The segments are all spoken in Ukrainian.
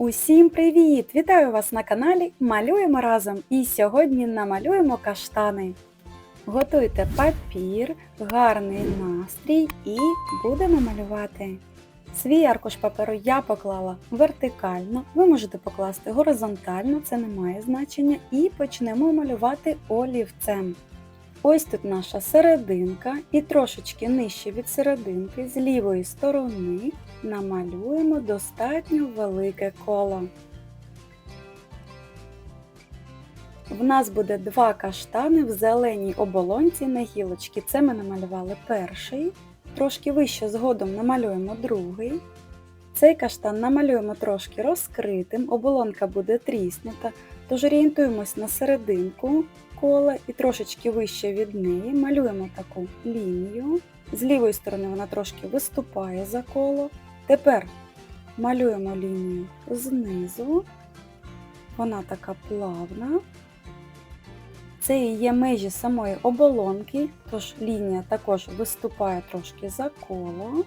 Усім привіт! Вітаю вас на каналі Малюємо разом! І сьогодні намалюємо каштани. Готуйте папір, гарний настрій і будемо малювати. Свій аркуш паперу я поклала вертикально, ви можете покласти горизонтально, це не має значення, і почнемо малювати олівцем. Ось тут наша серединка, і трошечки нижче від серединки, з лівої сторони, намалюємо достатньо велике коло. В нас буде два каштани в зеленій оболонці на гілочці. Це ми намалювали перший. Трошки вище згодом намалюємо другий. Цей каштан намалюємо трошки розкритим, оболонка буде тріснута, тож орієнтуємось на серединку кола і трошечки вище від неї малюємо таку лінію. З лівої сторони вона трошки виступає за коло. Тепер малюємо лінію знизу. Вона така плавна. Це і є межі самої оболонки, тож лінія також виступає трошки за коло.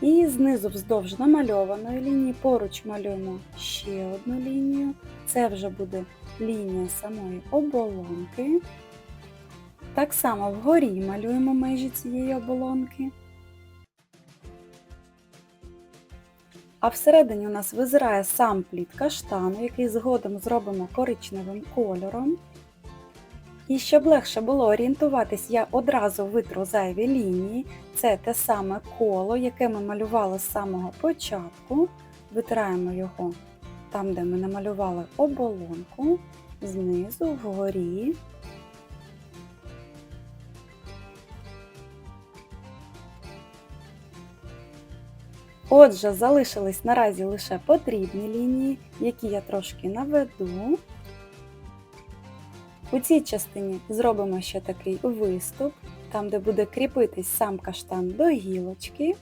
І знизу вздовж намальованої лінії поруч малюємо ще одну лінію. Це вже буде лінія самої оболонки. Так само вгорі малюємо межі цієї оболонки. А всередині у нас визирає сам плід каштану, який згодом зробимо коричневим кольором. І щоб легше було орієнтуватись, я одразу витру зайві лінії. Це те саме коло, яке ми малювали з самого початку. Витираємо його там, де ми намалювали оболонку, знизу, вгорі. Отже, залишились наразі лише потрібні лінії, які я трошки наведу. У цій частині зробимо ще такий виступ, там де буде кріпитись сам каштан до гілочки.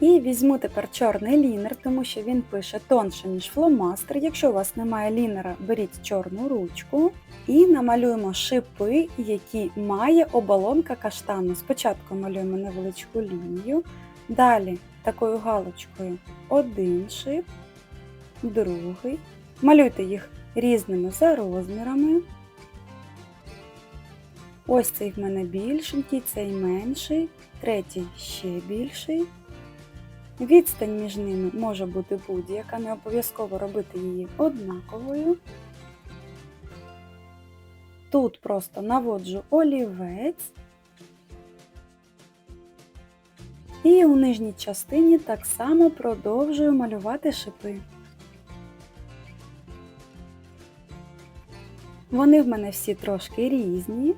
І візьму тепер чорний лінер, тому що він пише тонше, ніж фломастер. Якщо у вас немає лінера, беріть чорну ручку і намалюємо шипи, які має оболонка каштану. Спочатку малюємо невеличку лінію, далі такою галочкою один шип, другий. Малюйте їх різними за розмірами. Ось цей в мене більшенький, цей менший, третій ще більший. Відстань між ними може бути будь-яка, не обов'язково робити її однаковою. Тут просто наводжу олівець. І у нижній частині так само продовжую малювати шипи. Вони в мене всі трошки різні.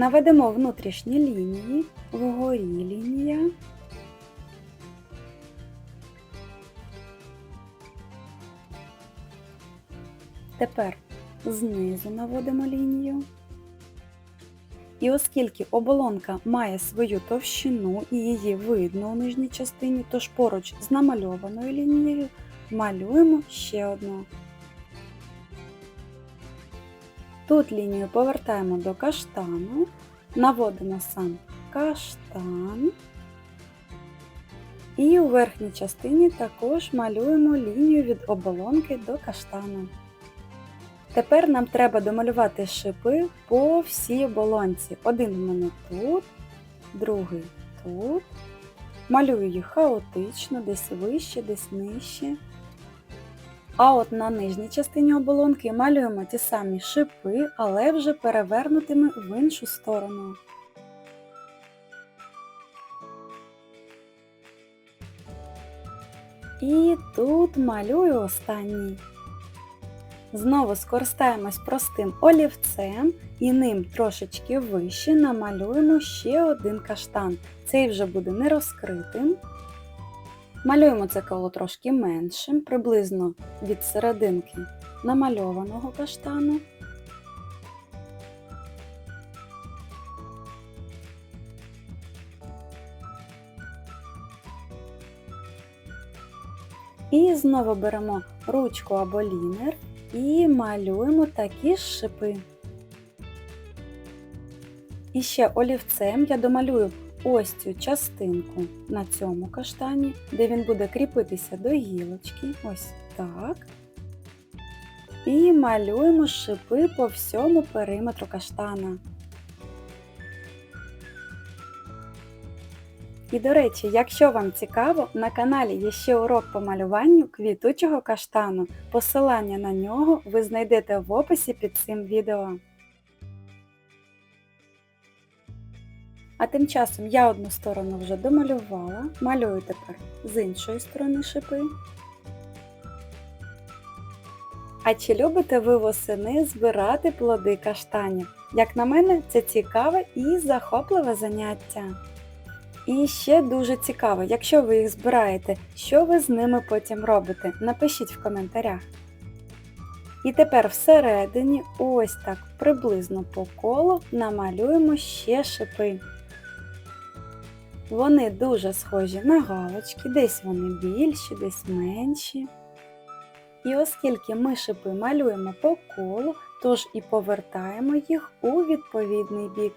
Наведемо внутрішні лінії, вгорі лінія. Тепер знизу наводимо лінію. І оскільки оболонка має свою товщину і її видно у нижній частині, тож поруч з намальованою лінією малюємо ще одну. Тут лінію повертаємо до каштану, наводимо сам каштан. І у верхній частині також малюємо лінію від оболонки до каштану. Тепер нам треба домалювати шипи по всій оболонці. Один в мене тут, другий тут. Малюю їх хаотично, десь вище, десь нижче. А от на нижній частині оболонки малюємо ті самі шипи, але вже перевернутими в іншу сторону. І тут малюю останній. Знову скористаємось простим олівцем і ним трошечки вище намалюємо ще один каштан. Цей вже буде не розкритим. Малюємо це коло трошки меншим, приблизно від серединки намальованого каштану. І знову беремо ручку або лінер і малюємо такі шипи. І ще олівцем я домалюю ось цю частинку на цьому каштані, де він буде кріпитися до гілочки. Ось так. І малюємо шипи по всьому периметру каштана. І до речі, якщо вам цікаво, на каналі є ще урок по малюванню квітучого каштану. Посилання на нього ви знайдете в описі під цим відео. А тим часом я одну сторону вже домалювала, малюю тепер з іншої сторони шипи. А чи любите ви восени збирати плоди каштанів? Як на мене, це цікаве і захопливе заняття. І ще дуже цікаво, якщо ви їх збираєте, що ви з ними потім робите? Напишіть в коментарях. І тепер всередині, ось так приблизно по колу, намалюємо ще шипи. Вони дуже схожі на галочки, десь вони більші, десь менші. І оскільки ми шипи малюємо по колу, тож і повертаємо їх у відповідний бік.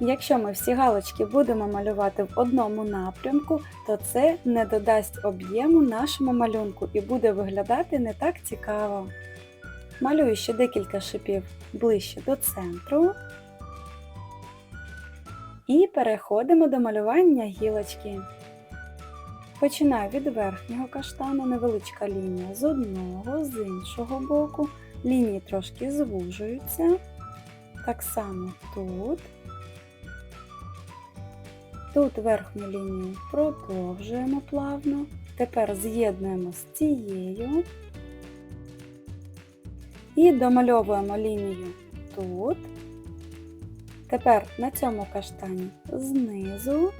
Якщо ми всі галочки будемо малювати в одному напрямку, то це не додасть об'єму нашому малюнку і буде виглядати не так цікаво. Малюю ще декілька шипів ближче до центру. І переходимо до малювання гілочки. Починаю від верхнього каштану, невеличка лінія з одного, з іншого боку. Лінії трошки звужуються. Так само тут. Тут верхню лінію продовжуємо плавно. Тепер з'єднуємо з цією і домальовуємо лінію тут. Тепер на цьому каштані знизу.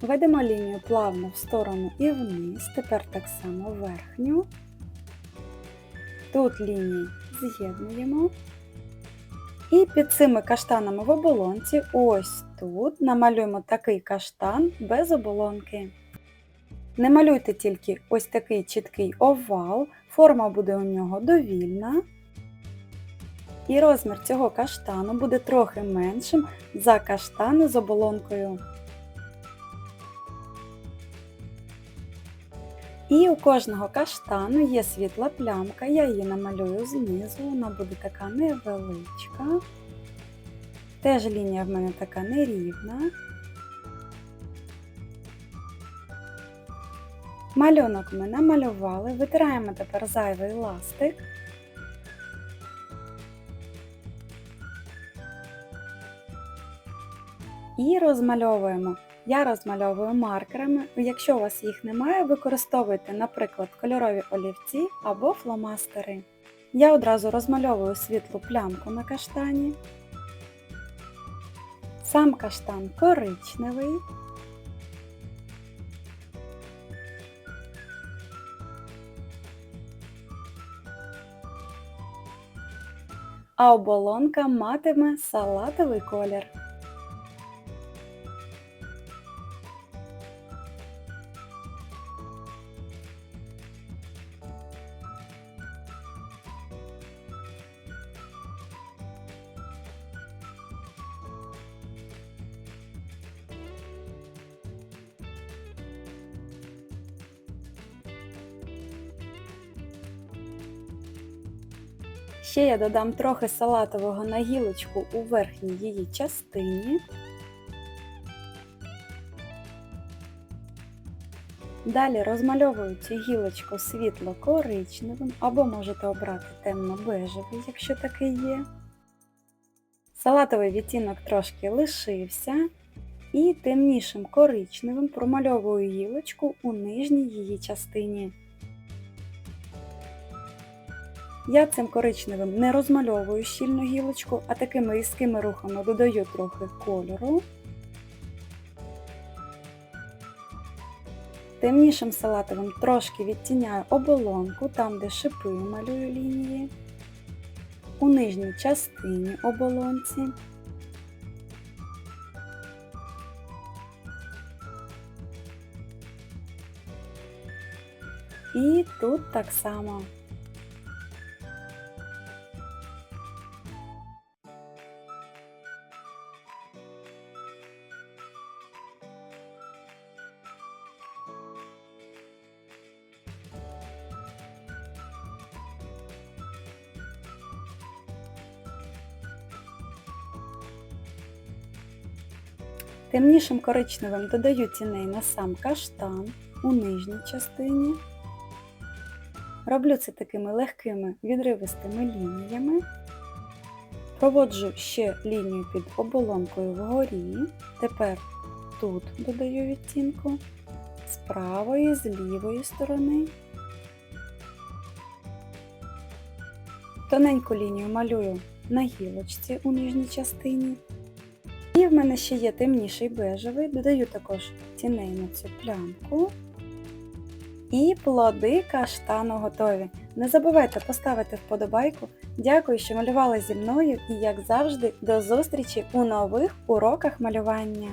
Ведемо лінію плавно в сторону і вниз, тепер так само верхню. Тут лінії з'єднуємо. І під цими каштанами в оболонці, ось тут, намалюємо такий каштан без оболонки. Не малюйте тільки ось такий чіткий овал, форма буде у нього довільна. І розмір цього каштану буде трохи меншим за каштани з оболонкою. І у кожного каштану є світла плямка, я її намалюю знизу, вона буде така невеличка. Теж лінія в мене така нерівна. Малюнок ми намалювали, витираємо тепер зайвий ластик. І розмальовуємо. Я розмальовую маркерами. Якщо у вас їх немає, використовуйте, наприклад, кольорові олівці або фломастери. Я одразу розмальовую світлу плямку на каштані. Сам каштан коричневий. А оболонка матиме салатовий колір. Ще я додам трохи салатового на гілочку у верхній її частині. Далі розмальовую цю гілочку світло-коричневим, або можете обрати темно-бежевий, якщо такий є. Салатовий відтінок трошки лишився. І темнішим коричневим промальовую гілочку у нижній її частині. Я цим коричневим не розмальовую щільну гілочку, а такими різкими рухами додаю трохи кольору. Темнішим салатовим трошки відтіняю оболонку, там де шипи малюю лінії, у нижній частині оболонці. І тут так само. Темнішим коричневим додаю тіней на сам каштан у нижній частині. Роблю це такими легкими відривистими лініями. Проводжу ще лінію під оболонкою вгорі. Тепер тут додаю відтінку з правої, з лівої сторони. Тоненьку лінію малюю на гілочці у нижній частині. І в мене ще є темніший бежевий, додаю також тіней на цю плямку. І плоди каштану готові. Не забувайте поставити вподобайку. Дякую, що малювали зі мною і, як завжди, до зустрічі у нових уроках малювання.